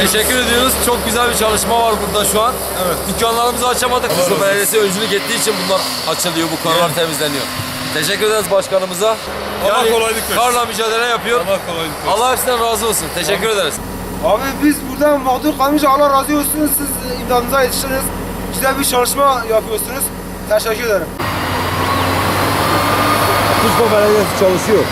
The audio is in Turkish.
Teşekkür ediyoruz. Çok güzel bir çalışma var burada şu an. Evet. Dükkanlarımızı açamadık. Kuşlu Belediyesi öncülük ettiği için bunlar açılıyor, bu konular temizleniyor. Teşekkür ederiz başkanımıza. Allah kolaylık versin. Karla mücadele yapıyor. Allah kolaylık versin. Allah hepsinden razı olsun. Teşekkür ederiz. Abi biz burada mağdur kalmış Allah razı olsun siz imdanınıza yetiştiniz. Güzel bir çalışma yapıyorsunuz. Teşekkür ederim. Kuşko Belediyesi çalışıyor.